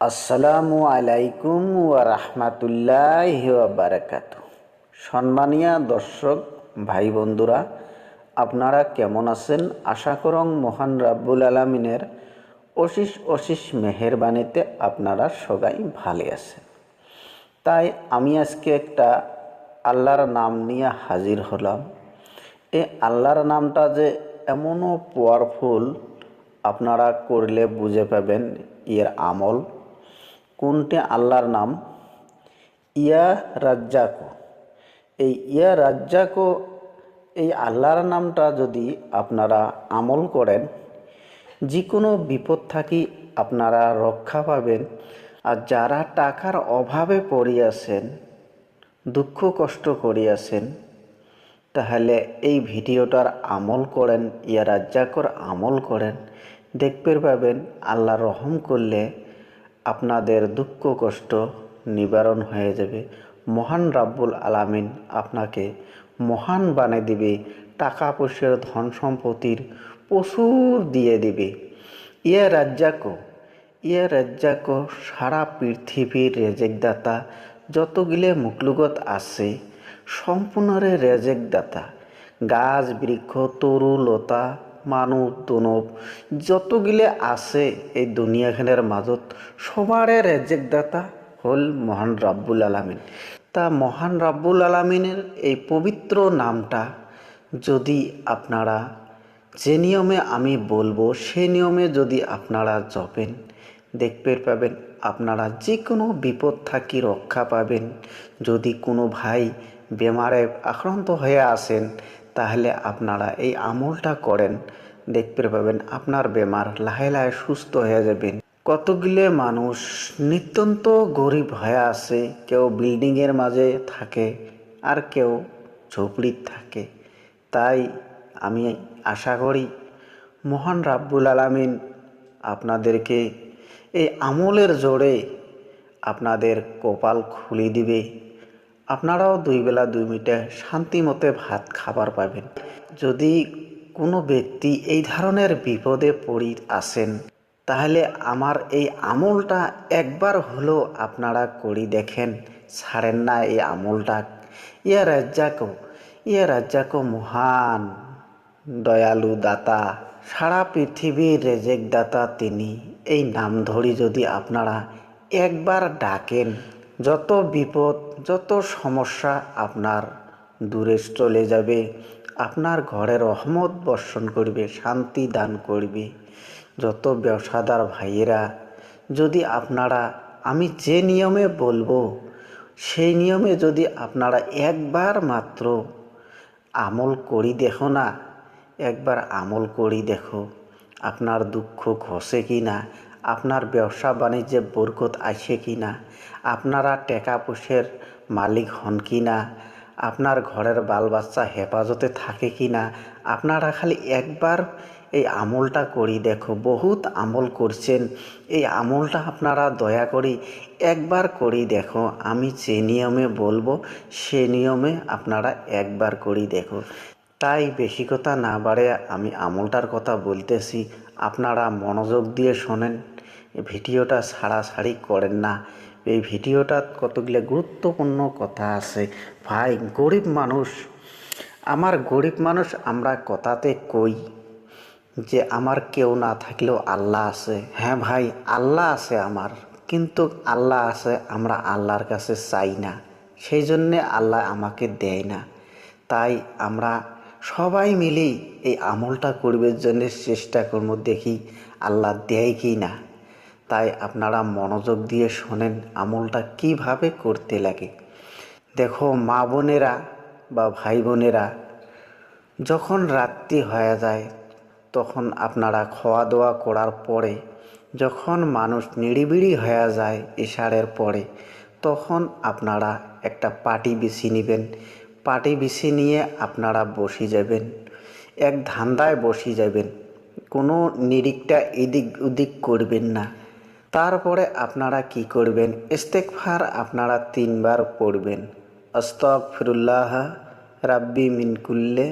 আসসালামু আলাইকুম রাহমাতুল্লাহি বারাকাতু সম্মানীয় দর্শক ভাই বন্ধুরা আপনারা কেমন আছেন? আশা করং মহান রাব্বুল আলামিনের অশিস অশিস মেহেরবানিতে আপনারা সবাই ভালো আছেন। তাই আমি আজকে একটা আল্লাহর নাম নিয়ে হাজির হলাম। এই আল্লাহর নামটা যে এমনও পাওয়ারফুল আপনারা করলে বুঝে পাবেন এর আমল। কোনটি আল্লাহর নাম? ইয়া রাজ্জাকো। এই ইয়া রাজ্জাকো, এই আল্লাহর নামটা যদি আপনারা আমল করেন যে কোনো বিপদ থাকি আপনারা রক্ষা পাবেন। আর যারা টাকার অভাবে পড়িয়াছেন দুঃখ কষ্ট করিয়াছেন তাহলে এই ভিডিওটার আমল করেন, ইয়া রাজ্জাকর আমল করেন। দেখতে পাবেন আল্লাহ রহম করলে আপনাদের দুঃখ, কষ্ট নিবারণ হয়ে যাবে। মহান রাব্বুল আলামিন আপনাকে মহান বানিয়ে দিবে, টাকা পয়সার ধন সম্পত্তির প্রচুর দিয়ে দিবে। ইয়া রাজ্জাকো ইয়া রাজ্জাকো, সারা পৃথিবীর রেজেকদাতা, যতগুলো মুকলুগত আছে, সম্পূর্ণরে রেজেকদাতা, গাছ, বৃক্ষ, তরু, লতা মানুষ দনব যতগুলো আছে এই দুনিয়াখানের মাজত সবারে রেজেকদাতা হল মহান রাব্বুল আলামিন। তা মহান রাব্বুল আলামিনের এই পবিত্র নামটা যদি আপনারা যে নিয়মে আমি বলব, সে নিয়মে যদি আপনারা জপেন দেখতে পাবেন আপনারা যে কোনো বিপদ থাকি রক্ষা পাবেন। যদি কোনো ভাই বেমারে আক্রান্ত হয়ে আসেন তাহলে আপনারা এই আমলটা করেন, দেখতে পাবেন আপনার বেমার লাহে লাহে সুস্থ হয়ে যাবেন। কতগুলো মানুষ নিত্যন্ত গরিব হয়ে আছে, কেউ বিল্ডিংয়ের মাঝে থাকে আর কেউ ঝুপড়ির থাকে। তাই আমি আশা করি মহান রাব্বুল আলামিন আপনাদেরকে এই আমলের জোরে আপনাদের কপাল খুলে দিবে। আপনারাও দুই বেলা দুই মিনিটে শান্তি মতে ভাত খাবার পাবেন। যদি কোনো ব্যক্তি এই ধরনের বিপদে পড়ি আসেন তাহলে আমার এই আমলটা একবার হলেও আপনারা করি দেখেন। ছাড়েন না এই আমলটা। ইয়া রাজ্জাকো ইয়া রাজ্জাকো মহান, দয়ালু দাতা, সারা পৃথিবীর রেজেক দাতা তিনি। এই নাম ধরি যদি আপনারা একবার ডাকেন, যত বিপদ যত সমস্যা আপনার দূরে চলে যাবে, আপনার ঘরে রহমত বর্ষণ করবে, শান্তি দান করবে। যত ব্যবসাদার ভাইয়েরা, যদি আপনারা, আমি যে নিয়মে বলব, সেই নিয়মে যদি আপনারা একবার মাত্র আমল করি দেখো না, একবার আমল করি দেখো, আপনার দুঃখ ঘষে কি না আপনার ব্যবসা বাণিজ্যে বরকত আসে কি না? আপনারা টাকা পয়সার মালিক হন কি না? আপনার ঘরের বাল বাচ্চা হেফাজতে থাকে কি না? আপনারা খালি একবার এই আমলটা করি দেখো, বহুত আমল করছেন। এই আমলটা আপনারা দয়া করি একবার করি দেখো, আমি যে নিয়মে বলব, সে নিয়মে আপনারা একবার করি দেখো। তাই বেশি কথা না বাড়ে আমি আমলটার কথা বলতেছি। আপনারা মনোযোগ দিয়ে শোনেন। ভিডিওটা ছাড়াছাড়ি করেন না। এই ভিডিওটা কতগুলো গুরুত্বপূর্ণ কথা আছে। ভাই, গরিব মানুষ, আমার গরিব মানুষ আমরা কথাতে কই যে আমার কেউ না থাকলেও আল্লাহ আছে? হ্যাঁ ভাই, আল্লাহ আছে আমার, কিন্তু আল্লাহ আছে, আমরা আল্লাহর কাছে চাই না। সেই জন্যে আল্লাহ আমাকে দেয় না। তাই আমরা সবাই মিলেই এই আমলটা করবার জন্য চেষ্টা করব দেখি আল্লাহ দেয় কি না। তাই আপনারা মনোযোগ দিয়ে শোনেন আমলটা কীভাবে করতে লাগে। দেখো, মা বোনেরা বা ভাই বোনেরা যখন রাত্রি হয়ে যায়, তখন আপনারা খাওয়া দাওয়া করার পরে, যখন মানুষ নিড়িবিড়ি হয়ে যায় ইশারের পরে, তখন আপনারা একটা পাটি বিছি নেবেন। পাটি বিছি নিয়ে আপনারা বসে যাবেন, এক ধান্দায় বসে যাবেন। কোনো নিরিকটা এদিক ওদিক করবেন না। তারপরে আপনারা কি করবেন? ইস্তেকফার আপনারা তিনবার পড়বেন। আস্তক ফিরুল্লাহ রাব্বি মিনকুল্লে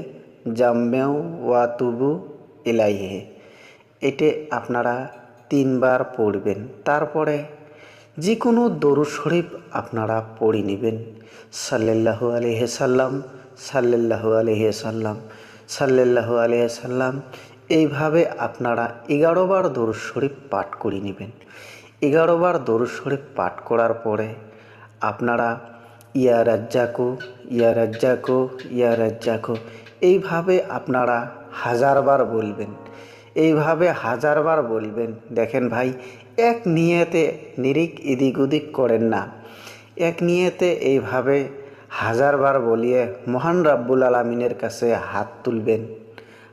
জাম্মেও ওয়াতুবু ইলাইহে। এটে আপনারা তিনবার পড়বেন। তারপরে যে কোনো দরুদ শরীফ আপনারা পড়ে নেবেন। সাল্লাল্লাহু আলাইহি সাল্লাম, সাল্লাল্লাহু আলাইহি সাল্লাম, সাল্লাল্লাহু আলাইহি সাল্লাম এইভাবে আপনারা এগারো বার দরুদ শরীফ পাঠ করে নেবেন। এগারো বার দরুদ শরীফ পাঠ করার পরে আপনারা, ইয়া রাজ্জাকো ইয়া রাজ্জাকো ইয়া রাজ্জাকো, এইভাবে আপনারা হাজারবার বলবেন। এইভাবে হাজারবার বলবেন। দেখেন ভাই, এক নিয়েতে নিরিক এদিক ওদিক করেন না। এক নিয়েতে এইভাবে হাজারবার বলিয়ে মহান রাব্বুল আলমিনের কাছে হাত তুলবেন।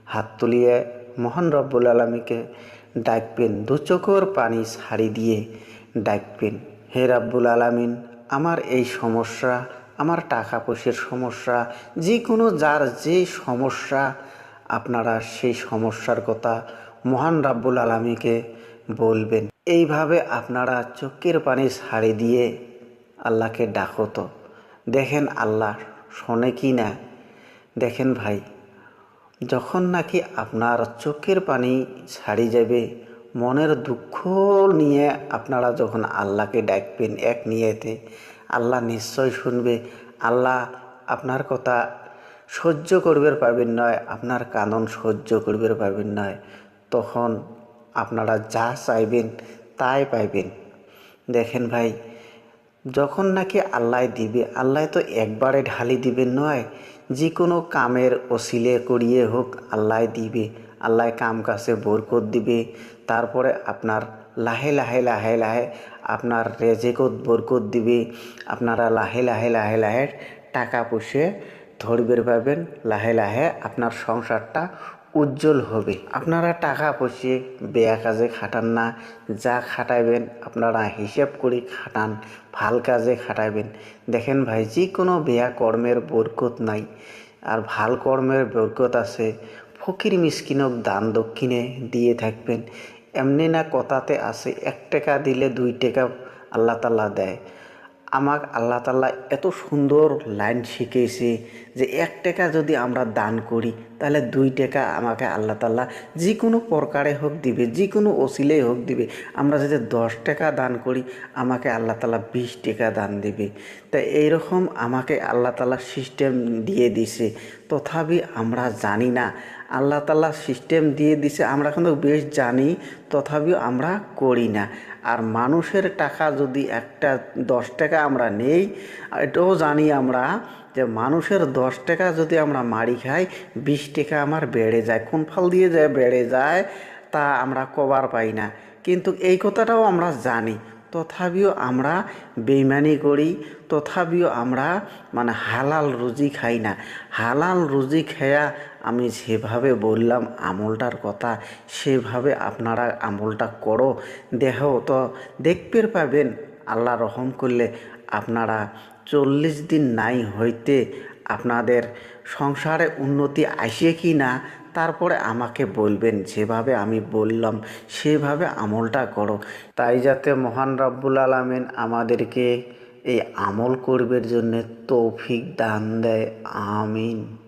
হাত তুলিয়ে মহান রব্বুল আলমীকে ডাকবেন দু চোখর পানি ছাড়ি দিয়ে ডাকবেন হে রাব্বুল আলামিন, আমার এই সমস্যা, আমার টাকা পয়সার সমস্যা যে কোনো যার যে সমস্যা, আপনারা সেই সমস্যার কথা মহান রাব্বুল আলমীকে বলবেন। এইভাবে আপনারা চোখের পানি ছাড়ি দিয়ে আল্লাহকে ডাকো তো। দেখেন আল্লাহ শোনে কি না? দেখেন ভাই যখন নাকি আপনার চোখের পানি ছাড়ি যাবে, মনের দুঃখ নিয়ে আপনারা যখন আল্লাহকে ডাকবেন এক নিয়েতে, আল্লাহ নিশ্চয় শুনবে। আল্লাহ আপনার কথা সহ্য করবে পাবেন নয়, আপনার কানন সহ্য করবে পাবেন নয়। তখন আপনারা যা চাইবেন তাই পাইবেন। দেখেন ভাই, যখন নাকি আল্লাহ দিবে, আল্লাহ তো একবারে ঢালি দিবেন নয় যে কোনো কামের অসিলে করিয়ে হোক, আল্লাহ দিবে। আল্লাহ কাম কাছে বরকত দিবে। তারপরে আপনার লাহে লাহে লাহে লাহে আপনার রেজেকত বরকত দিবে। আপনারা লাহে লাহে লাহে লাহে টাকা পুষে ধরবের পাবেন। লাহে লাহে আপনার সংসারটা উজ্জ্বল হবে। আপনারা টাকা পয়সে বেয়া কাজে খাটান না। যা খাটাইবেন আপনারা হিসেব করে খাটান, ভালো কাজে খাটাইবেন। দেখেন ভাই যে কোনো বেয়া কর্মের বরকত নাই। আর ভালো কর্মের বরকত আছে, ফকির মিসকিনক দান দক্ষিণে দিয়ে থাকবেন। এমনি না কথাতে আছে, এক টাকা দিলে দুই টাকা আল্লাহ তাল্লাহ দেয়। আমাক আল্লাহ তাল্লাহ এত সুন্দর লাইন শিখিয়েছে যে এক টাকা যদি আমরা দান করি, তাহলে দুই টাকা আমাকে আল্লাহ তাল্লাহ যে কোনো প্রকারে হোক দিবে যে কোনো ওসিলেই হোক দিবে। আমরা যদি দশ টাকা দান করি, আমাকে আল্লাহ তাল্লাহ বিশ টাকা দান দিবে। তা এইরকম আমাকে আল্লাহ তাল্লাহ সিস্টেম দিয়ে দিছে। তথাপি আমরা জানি না, আল্লাহ তাল্লাহ সিস্টেম দিয়ে দিছে, আমরা কিন্তু বেশ জানি, তথাপিও আমরা করি না। আর মানুষের টাকা যদি একটা দশ টাকা আমরা নেই, এটাও জানি আমরা যে মানুষের দশ টাকা যদি আমরা মারি খাই, বিশ টাকা আমার বেড়ে যায়, কোন ফাল দিয়ে যায় বেড়ে যায়, তা আমরা কবার পাই না। কিন্তু এই কথাটাও আমরা জানি। তথাপিও আমরা বেইমানি করি, তথাপিও আমরা মানে হালাল রুজি খাই না। হালাল রুজি খেয়া আমি যেভাবে বললাম আমলটার কথা, সেভাবে আপনারা আমলটা করো। দেহ তো দেখতে পাবেন, আল্লাহ রহম করলে আপনারা চল্লিশ দিন নাই হইতে আপনাদের সংসারে উন্নতি আসে কি না তারপরে আমাকে বলবেন, যেভাবে আমি বললাম, সেভাবে আমলটা করো। তাই যাতে মহান রব্বুল আলমিন আমাদেরকে এই আমল করবের জন্যে তৌফিক দান দেয়। আমিন।